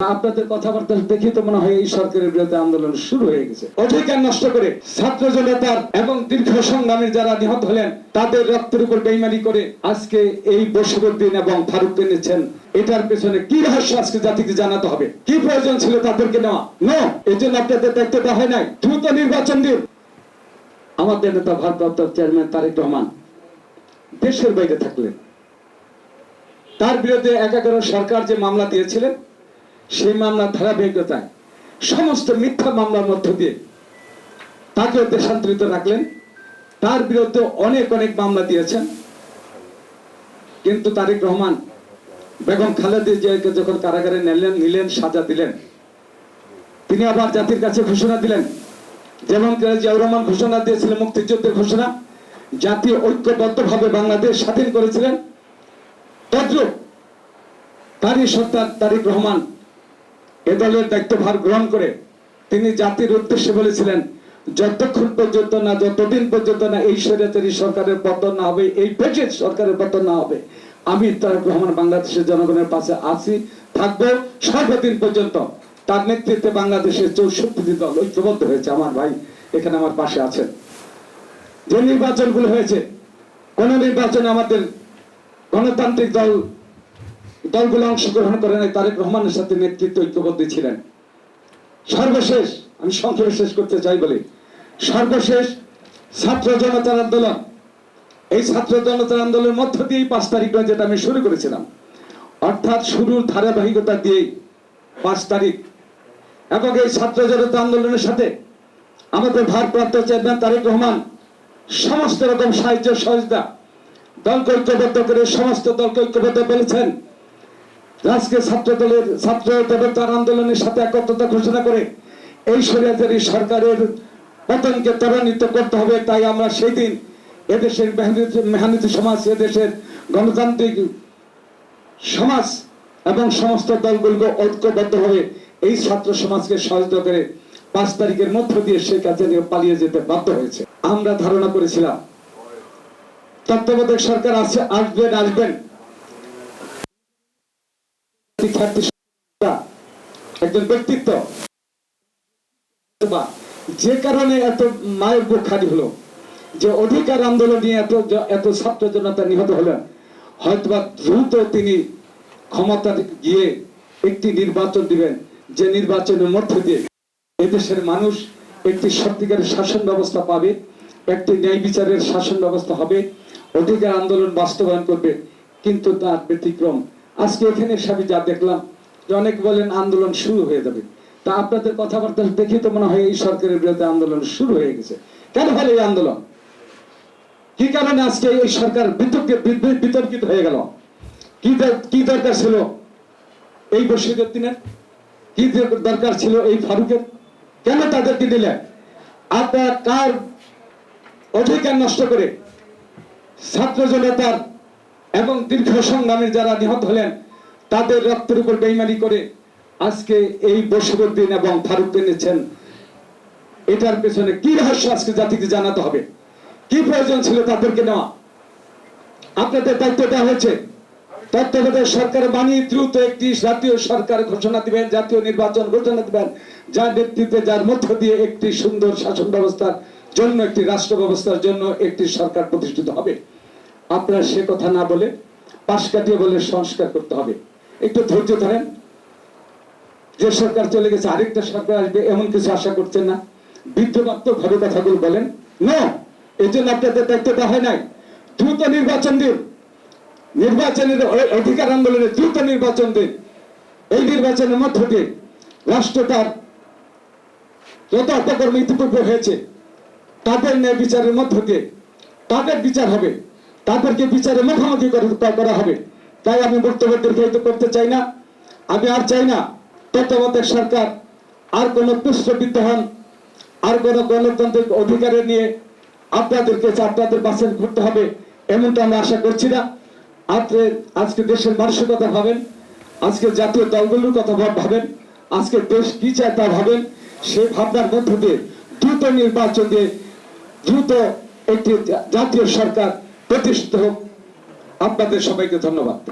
আপনাদের কথাবার্তা দেখে তো মনে হয় এই সরকারের বিরুদ্ধে আন্দোলন শুরু হয়ে গেছে। অধিকার নষ্ট করে ছাত্র জনতার এবং দীর্ঘ সংগ্রামের যারা নিহত হলেন, তাদের রক্তের উপর বেইমানি করে আজকে এই বসিরুদ্দিন এবং ফারুককে নিচ্ছেন এটার পেছনে কি রহস্য আজকে জাতিকে জানাতে হবে? কি প্রয়োজন ছিল তাদেরকে নেওয়া? নো এই জন্য আপনাদের দায়িত্ব দেওয়া হয় নাই। দ্রুত নির্বাচন দিন। আমাদের নেতা ভারপ্রাপ্ত চেয়ারম্যান তারেক রহমান দেশের বাইরে থাকলেন। তার বিরুদ্ধে এক সরকার যে মামলা দিয়েছিলেন সেই মামলার ধারাবাহিকতায় সমস্ত মিথ্যা মামলার মধ্য দিয়ে তাকে দেশান্তরিত রাখলেন। তার বিরুদ্ধে অনেক অনেক মামলা দিয়েছেন। কিন্তু তারেক রহমান বেগম খালেদা জিয়াকে যখন কারাগারে নিলেন নিলেন, সাজা দিলেন, তিনি আবার জাতির কাছে ঘোষণা দিলেন। যেমন জিয়াউর রহমান ঘোষণা দিয়েছিলেন মুক্তিযুদ্ধের ঘোষণা। জাতীয় ঐক্যবদ্ধভাবে বাংলাদেশ স্বাধীন করেছিলেন। তদ্রুপ তারই সত্তার তারিক রহমান এ দলের দায়িত্বভার গ্রহণ করে তিনি জাতির উদ্দেশ্যে বলেছিলেন, যতক্ষণ পর্যন্ত না, যতদিন পর্যন্ত না এই স্বৈরাচারী সরকারের পতন না হবে, এই ব্রিটিশ সরকারের পতন না হবে, আমি তারেক রহমান বাংলাদেশের জনগণের পাশে আছি, থাকব সর্বদিন পর্যন্ত। তার নেতৃত্বে বাংলাদেশের চৌষট্টি দল ঐক্যবদ্ধ হয়েছে। আমার ভাই এখানে আমার পাশে আছেন। যে নির্বাচনগুলো হয়েছে, কোন নির্বাচনে আমাদের গণতান্ত্রিক দল দলগুলো অংশগ্রহণ করে নাই, তারেক রহমানের সাথে নেতৃত্ব ঐক্যবদ্ধ ছিলেন। সর্বশেষ, আমি সংক্ষেপে শেষ করতে চাই বলে, সর্বশেষ ছাত্র জনতার আন্দোলন। এই ছাত্র জনতার আন্দোলনের মধ্য দিয়েই পাঁচ তারিখ যেটা আমি শুরু করেছিলাম। অর্থাৎ শুরুর ধারাবাহিকতা দিয়েই পাঁচ তারিখ। এবং এই ছাত্র জনতা আন্দোলনের সাথে আমাদের ভারপ্রাপ্ত চেয়ারম্যান তারেক রহমান সমস্ত রকম সাহায্য সহযোগিতা দলকে ঐক্যবদ্ধ করে, সমস্ত দলকে ঐক্যবদ্ধ বলেছেন আজকে ছাত্র দলের ছাত্র জনতার আন্দোলনের সাথে একত্রতা ঘোষণা করে এই স্বৈরাচারী সরকারের পতনকে ত্বরান্বিত করতে হবে, তাই আমরা সেই দিন এদেশের মেহনতি সমাজ, এদেশের গণতান্ত্রিক সমাজ এবং সমস্ত দলগুলোকে ঐক্যবদ্ধভাবে এই ছাত্র সমাজকে সহযোগিতা করে পাঁচ তারিখের মধ্য দিয়ে শেখ হাসিনা পালিয়ে যেতে বাধ্য হয়েছে। আমরা ধারণা করেছিলাম, তত্ত্বাবধায়ক সরকার আছে, আসবেন আসবেন। একজন ব্যক্তিত্ব। যে কারণে এত মায়ের বুক খালি হলো, যে অধিকার আন্দোলন নিয়ে এত এত ছাত্র জনতা নিহত হলেন, হয়তোবা দ্রুত তিনি ক্ষমতা গিয়ে একটি নির্বাচন দিবেন, যে নির্বাচনের মধ্য দিয়ে এদেশের মানুষ একটি সত্যিকারের শাসন ব্যবস্থা পাবে, একটি ন্যায় বিচারের শাসন ব্যবস্থা হবে, অধিকার আন্দোলন বাস্তবায়ন করবে, কিন্তু তার ব্যতিক্রম আজকে এখানে সবই যা দেখলাম যে অনেক বলেন আন্দোলন শুরু হয়ে যাবে। তা আপনাদের কথাবার্তা দেখে তো মনে হয় এই সরকারের বিরুদ্ধে আন্দোলন শুরু হয়ে গেছে। কেন হলো এই আন্দোলন? কি কারণে আজকে এই সরকার বিতর্কে বিতর্কিত হয়ে গেল? কি দরকার ছিল এই বসিরুদ্দিনের কি দরকার ছিল এই ফারুকের? কেন তাদেরকে দিলেন আপনার কার অধিকার নষ্ট করে ছাত্র জনতার এবং দীর্ঘ সংগ্রামের যারা নিহত হলেন, তাদের রক্তের উপর বেইমানি করে আজকে এই বসিরুদ্দিন এবং ফারুককে নিচ্ছেন এটার পেছনে কি রহস্য আজকে জাতিকে জানাতে হবে? কি প্রয়োজন ছিল তাদেরকে নেওয়া? আপনাদের দায়িত্ব দেওয়া হয়েছে। তত্ত্বাবধায়ক সরকার বানিয়ে দ্রুত একটি জাতীয় সরকার ঘোষণা দিবেন, জাতীয় নির্বাচন ঘোষণা দিবেন, যার নেতৃত্বে, যার মধ্য দিয়ে একটি সুন্দর শাসন ব্যবস্থার জন্য, একটি রাষ্ট্র ব্যবস্থার জন্য একটি সরকার প্রতিষ্ঠিত হবে। আপনারা সে কথা না বলে পাশ কাটিয়ে বলে সংস্কার করতে হবে। একটু ধৈর্য ধরেন। যে সরকার চলে গেছে, আরেকটা সরকার আসবে, এমন কিছু আশা করছেন না। বিদ্যমাত্মক ভাবে কথাগুলো বলেন। না এই জন্য আপনাদের দায়িত্ব দেওয়া হয় নাই। দ্রুত নির্বাচন দিন। নির্বাচনের অধিকার আন্দোলনে দ্রুত নির্বাচন দিন। এই নির্বাচনের মধ্য দিয়ে রাষ্ট্র তার যত অপকর্ম ইতিপূর্বে হয়েছে, তাদের ন্যায় বিচারের মধ্য দিয়ে তাদের বিচার হবে। তাদেরকে বিচারে মুখোমুখি করে- করা হবে। তাই আমি বক্তব্য দীর্ঘায়িত করতে চাই না। আমি আর চাই না তত্ত্বাবধায়ক সরকার আর কোনো পুষ্টবিদ্ধ হন আর কোনো গণতান্ত্রিক অধিকারে নিয়ে আপনাদেরকে আপনাদের বাসে ঘুরতে হবে, এমনটা আমরা আশা করছি না। আজকে আজকে দেশের মানুষের কথা ভাবেন, আজকে জাতীয় দলগুলোর কথা ভাবেন, আজকে দেশ কি চায় তা ভাবেন, সেই ভাবনার মধ্য দিয়ে দ্রুত নির্বাচন দিয়ে দ্রুত একটি জাতীয় সরকার প্রতিষ্ঠিত হোক। আপনাদের সবাইকে ধন্যবাদ।